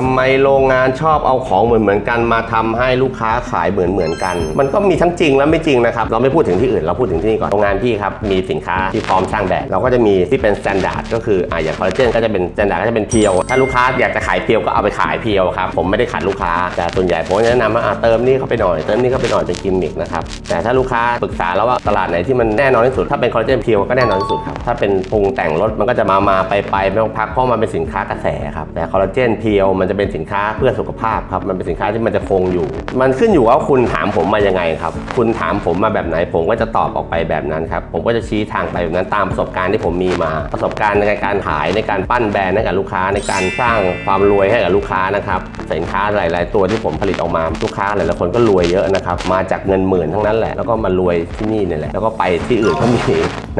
ทำไมโรงงานชอบเอาของเหมือนเหมือนกันมาทำให้ลูกค้าขายเหมือนเหมือนกัน มันก็มีทั้งจริงและไม่จริงนะครับ เราไม่พูดถึงที่อื่นเราพูดถึงที่นี่ก่อน โรงงานพี่ครับมีสินค้าที่พร้อมสร้างแบรนด์เราก็จะมีที่เป็นสแตนดาร์ดก็คืออ่าอย่างคอลลาเจนก็จะเป็นสแตนดาร์ดก็จะเป็นเพียว ถ้าลูกค้าอยากจะขายเพียวก็เอาไปขายเพียวครับผมไม่ได้ขัดลูกค้า แต่ส่วนใหญ่ผมจะแนะนำว่าเติมนี่เข้าไปหน่อยเติมนี่เข้าไปหน่อยเป็นกิมมิคนะครับแต่ถ้าลูกค้าปรึกษาแล้วว่าตลาดไหนที่มันแน่นอนที่สุดถ้าเป็นคอลลาเจนเพียวก็แน่นอนที่สุดครับถ้าเป็นปรุงแต่งรสมันก็จะมามาไปไปไม่ต้องพักเพราะมันเป็นสินค้ากระแสครับแต่คอลลาเจนเพียวมันจะเป็นสินค้าเพื่อสุขภาพครับ มันเป็นสินค้าที่มันจะคงอยู่ มันขึ้นอยู่ว่าคุณถามผมมายังไงครับ คุณถามผมมาแบบไหน ผมก็จะตอบออกไปแบบนั้นครับ ผมก็จะชี้ทางไปแบบนั้นตามประสบการณ์ที่ผมมีมา ประสบการณ์ในการขายในการปั้นแบรนด์ให้กับลูกค้าในการสร้างความรวยให้กับลูกค้านะครับ สินค้าหลาย ๆ ตัวที่ผมผลิตออกมาลูกค้าหลายๆคนก็รวยเยอะนะครับ มาจากเงินหมื่นทั้งนั้นแหละ แล้วก็มารวยที่นี่นี่แหละ แล้วก็ไปที่อื่นก็มี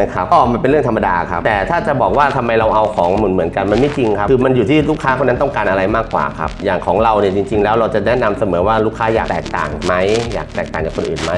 นะครับ ก็มันเป็นเรื่องธรรมดาครับ แต่ถ้าจะบอกว่าทำไมเราเอาของเหมือนเหมือนกันมันไม่จริงครับ คือมันอยู่ที่ลูกค้าคนนั้นต้องการอะไรมากกว่าครับ อย่างของเราเนี่ยจริง ๆ แล้วเราจะแนะนำเสมอว่าลูกค้าอยากแตกต่างไหมอยากแตกต่างจากคนอื่นไหม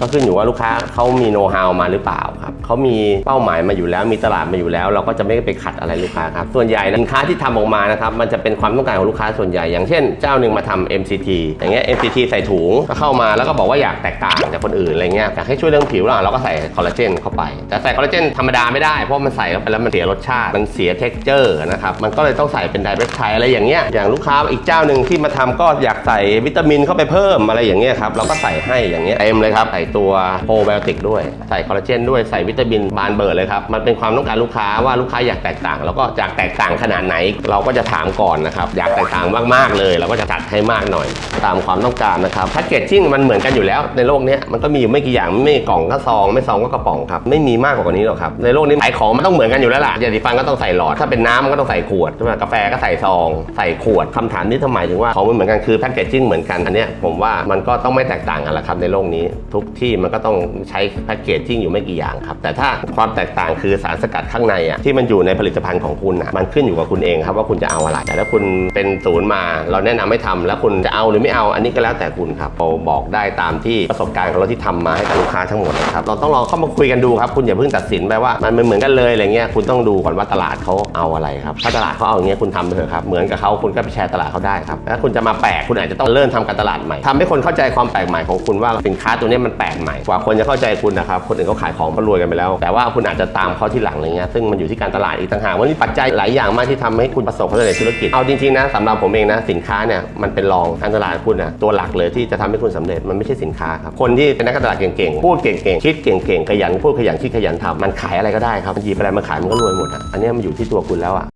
ก็ขึ้นอยู่ว่าลูกค้าเขามีโน้ตฮาวมาหรือเปล่าครับเขามีเป้าหมายมาอยู่แล้วมีตลาดมาอยู่แล้ว เราก็จะไม่ไปขัดอะไรลูกค้าครับส่วนใหญ่สินค้าที่ทำออกมานะครับมันจะเป็นความต้องการของลูกค้าส่วนใหญ่ อย่างเช่น เจ้าหนึ่งมาทำ MCT อย่างเงี้ย MCT ใส่ถุงก็เข้ามาแล้วก็บอกว่าอยากแตกต่างจากคนอื่นอะไรเงี้ยอยากให้ช่วยเรื่องผิวเราเราก็ใส่คอลลาเจนเข้าไปแต่ใส่คอลลาเจนธรรมดาไม่ได้เพราะมันใส่เข้าไปแล้วมันเสียรสชาติมันเสีย texture นะครับมันก็เลยต้องใส่เป็นไดเบคไทอะไรอย่างเงี้ยอย่างลูกค้าอีกเจ้าหนึ่งที่มาทำก็อยากใส่วิตามินเข้าไปเพิ่มอะไรอย่างเงี้ยครับเราก็ใส่ให้อย่างเงี้ยเต็มเลยครับใส่ตัวโปรไบโอติกด้วยใส่คอลลาเจนด้วยใส่วิตามินบานเบิร์ดเลยครับมันเป็นความต้องการลูกค้าว่าลูกค้าอยากแตกต่าง แล้วก็อยากแตกต่างขนาดไหน เราก็จะถามก่อนนะครับอยากแตกต่างมากๆเลย เราก็จะจัดให้มากหน่อย ตามความต้องการนะครับแพคเกจจิ้งมันเหมือนกันอยู่แล้ว ในโลกนี้มันก็มีอยู่ไม่กี่อย่างไม่กล่องก็ซองไม่ซองก็กระป๋องครับไม่มีมากกว่านี้หรอกครับในโลกนี้ขายของมันต้องเหมือนกันอยู่แล้วล่ะยาสีฟันก็ต้องใส่หลอดถ้าเป็นน้ำมันก็ต้องใส่ขวดใช่ไหมกาแฟก็ใส่ซอง ใส่ขวดคำถามนี้ทำไมถึงว่าของมันเหมือนกันคือแพคเกจจิ้งเหมือนกันอันเนี้ยผมว่ามันก็ต้องไม่แตกต่างกันละครับในโลกนี้ ทุกที่มันก็ต้องใช้แพคเกจจิ้งอยู่ไม่กี่อย่างครับแต่ถ้าความแตกต่างคือสารสกัดข้างในอะที่มันอยู่ในผลิตภัณฑ์ของคุณอะมันขึ้นอยู่กับคุณเองครับว่าคุณจะเอาอะไรแต่ถ้าคุณเป็นศูนย์มา เราแนะนำให้ทำแล้วคุณจะเอาหรือไม่เอาอันนี้ก็แล้วแต่คุณครับเราบอกได้ตามที่ประสบการณ์ของเราที่ทำมาให้กับลูกค้าทั้งหมดนะครับเราต้องลองเข้ามาคุยกันดูครับคุณอย่าเพิ่งตัดสินไปว่ามันเหมือนกันเลยอะไรเงี้ยคุณต้องดูก่อนว่าตลาดเขาเอาอะไรครับถ้าตลาดเขาเอาอย่างเงี้ยคุณทำเถอะครับเหมือนกับเขาคุณก็ไปแชร์ตลาดเขาได้ครับถ้าคุณจะมาแปลกคุณอาจจะต้องเริ่มทำการตลาดใหม่ทำให้คนเข้าใจความแปลกใหม่ของคุณว่าสินค้าตัวนี้มันแปลกใหม่กว่าคนจะเข้าใจคุณนะครับคนอื่นเขาขายของเขารวยกันไปแล้ว แต่ว่าคุณอาจจะตามเขาที่หลังอะไรเงี้ยซึ่งมันอยู่ที่การตลาดอีกต่างหากว่ามีปัจจัยหลายอย่างมากที่ทำให้คุณประสบความสำเร็จธุรกิจเอาจริงๆนะสำหรับผมเองนะสินค้าเนี่ยมันเป็นรองการตลาดคุณนะตัวหลักเลยที่จะทำให้คุณสำเร็จมันไม่ใช่สินค้าครับคนที่เป็นนักการตลาดเก่งๆพูดเก่งๆคิดเก่งๆขยันพูดขยันคิดขยันทำมันขายอะไรก็ได้ครับมันหยิบอะไรมาขายมันก็รวยหมดอะอันนี้มันอยู่ที่ตัวคุณแล้วอะ